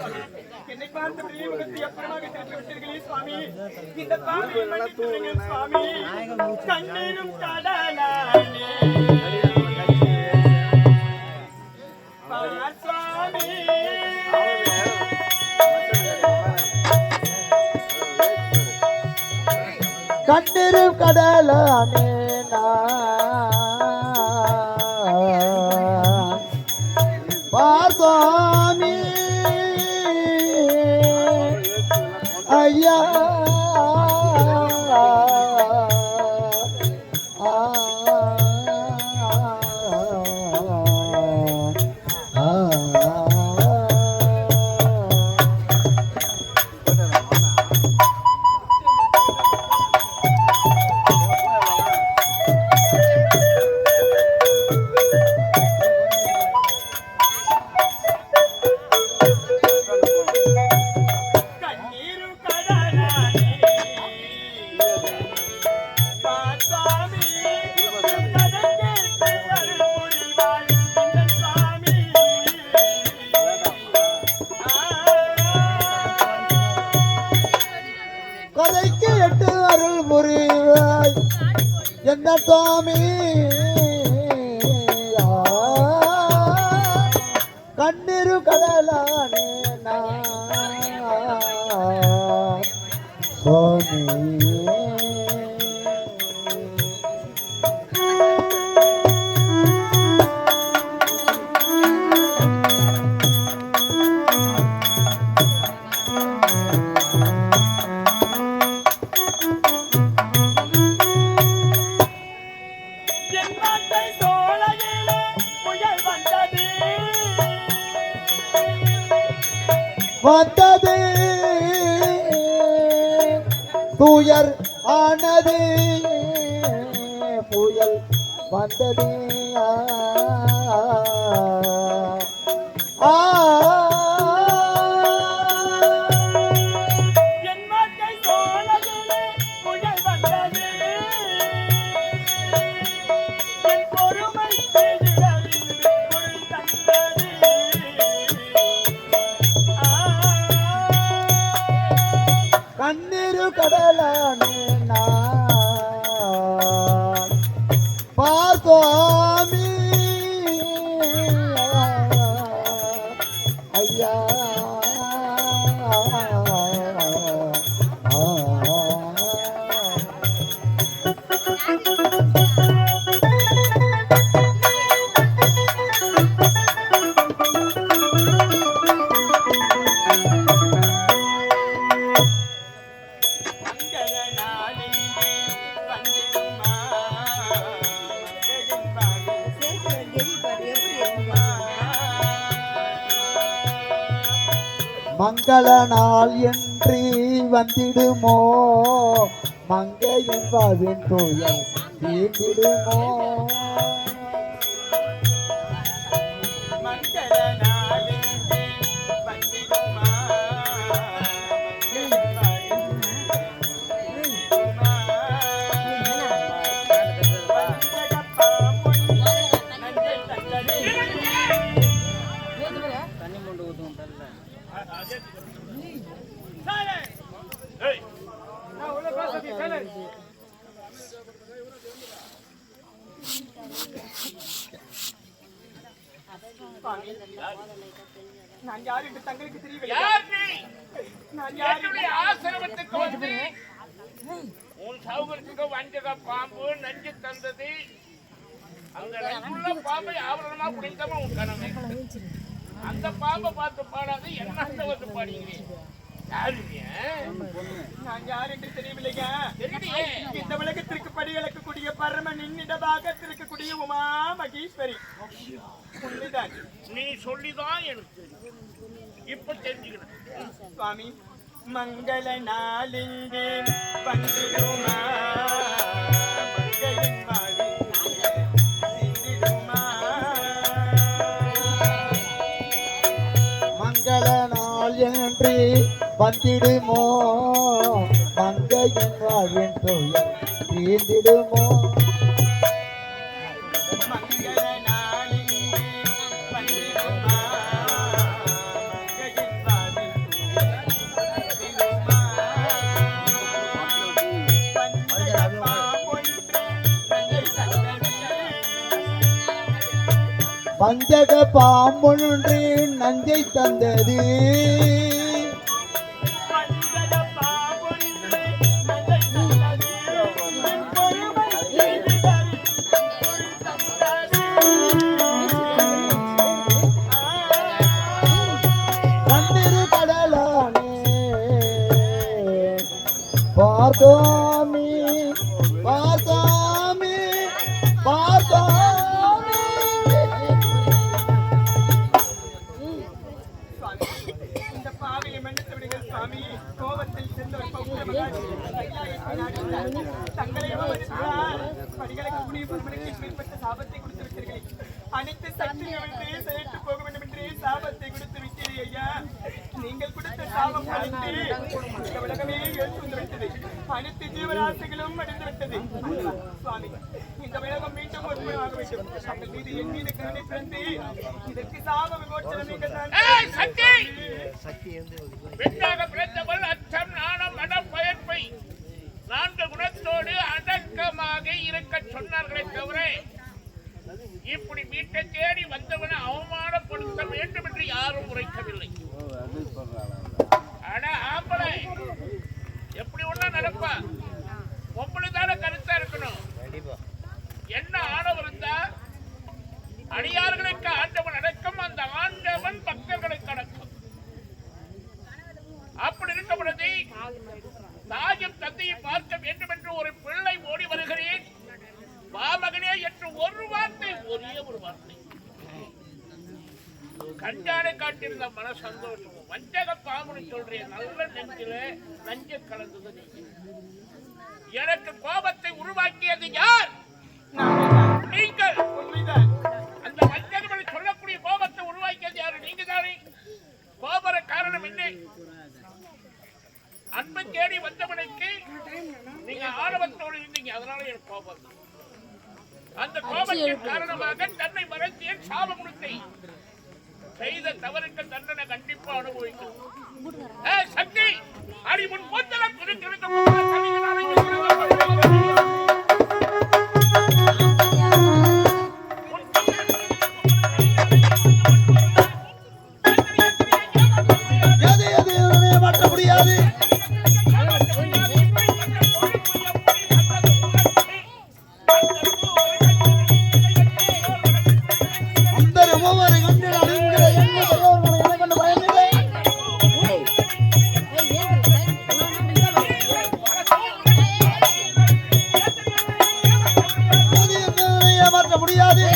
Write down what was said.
என்னை பார்த்தபடியே முகத்தை அப்புறமாக விட்டீர்களே சுவாமி இந்த சுவாமி கண்ணீரும் கடலானே கடலானே நான். ஐயா என்ன சுவாமி கண்ணீரு கடலானே நான். சுவாமி வந்தது. துயர் ஆனது. புயல் வந்தது. கடலானே மங்கள நாள் என்று வந்திடுமோ? மங்கையின் பாவின் துயர் தீர்ந்திடுமோ? மங்கள நான் யார் என்று தங்களுக்கு தெரியவில்லை. நான் யார் என்னுடைய ஆசிரமத்துக்கு வந்து உன் சௌகரியத்துக்கு வஞ்சக பாம்பு நஞ்சு தந்தது. அந்த நஞ்சுள்ள பாம்பை ஆவரணமா குடித்தவன் உன் கணவன். அந்த பாம்பை பார்த்து பாடாது என்ன வந்து பாடுகிறேன் இந்த உலகத்திற்கு படியளக்கக்கூடிய பரம நின்னிடமாக இருக்கக்கூடிய உமா மகேஸ்வரி. நீ சொல்லிதான் எனக்கு. இப்ப தெரிஞ்சுக்கிறேன் சுவாமி மங்கள நாளிங்கே வந்திடுமா வந்திடுமோ? மங்கையின் வாழ்வின் துயர் தீர்ந்திடுமோ மங்கள பஞ்சக பாம்பொன்று நஞ்சை தந்தது. சாபத்தை கொடுத்து விட்டீர்களே. அனைத்து சக்தியும் வென்று செயற்று போக வேண்டும் என்று சாபத்தை கொடுத்து விட்டீரே ஐயா. நீங்கள் கொடுத்த சாபம் அழிந்து இந்த உலகமே எழுந்து வந்து விட்டது. அனைத்து ஜீவராசிகளும் அடைந்து விட்டது. சுவாமி இந்த உலகம் மீண்டும் ஒருமையாக வேண்டும். தங்கள் மீது மீது கருணை பிறந்து இதற்கு சாப விமோச்சனம் நீங்கள் தான் அச்சம் நாணம் மனம் பயன்பை நான்கு குணத்தோடு அடக்கமாக இருக்க சொன்னார்களே தவிர இப்படி வீட்டை தேடி வந்தவனை அவமானப்படுத்த வேண்டும் என்று யாரும் உரைக்கவில்லை. ஆனா ஆம்பளை எப்படி ஒண்ணா நடப்பா? பொம்பளை தானே கருத்தா இருக்கணும். என்ன ஆணவர் இருந்தா அடியார்களுக்கு ஆண்டவன் அடக்கம் அந்த ஆண்டவன் பக்தர்களுக்கு அடக்கம் அப்படி இருக்க பொழுது தாயும் தந்தையும் பார்க்க வேண்டும் என்று ஒரு பிள்ளை ஓடி வருகிறேன். மாமகனே என்று ஒரு வார்த்தை ஒரே ஒரு வார்த்தை. கஞ்சானை காட்டியிருந்த மன சந்தோஷம். வஞ்சக பாம்புன்னு சொல்றேன் நல்ல நெஞ்சில நஞ்ச கலந்தது எனக்கு கோபத்தை உருவாக்கியது யார்? நீங்கள். அந்த வஞ்சகமணி சொல்லக்கூடிய கோபத்தை உருவாக்கியது யாரு? நீங்க தானே. கோபர காரணம் என்ன? அன்பை தேடி வந்தவனுக்கு நீங்க ஆணவத்தோடு இருந்தீங்க. அதனால எனக்கு கோபம். தான் அந்த கோபத்தின் காரணமாக தன்னை மறைத்திய சாபகுணத்தை செய்த தவறுக்கு தண்டனை கண்டிப்பா அனுபவிக்கும். சக்தி அறிமுன் போத்தலம் இருக்கிறது முடியாது.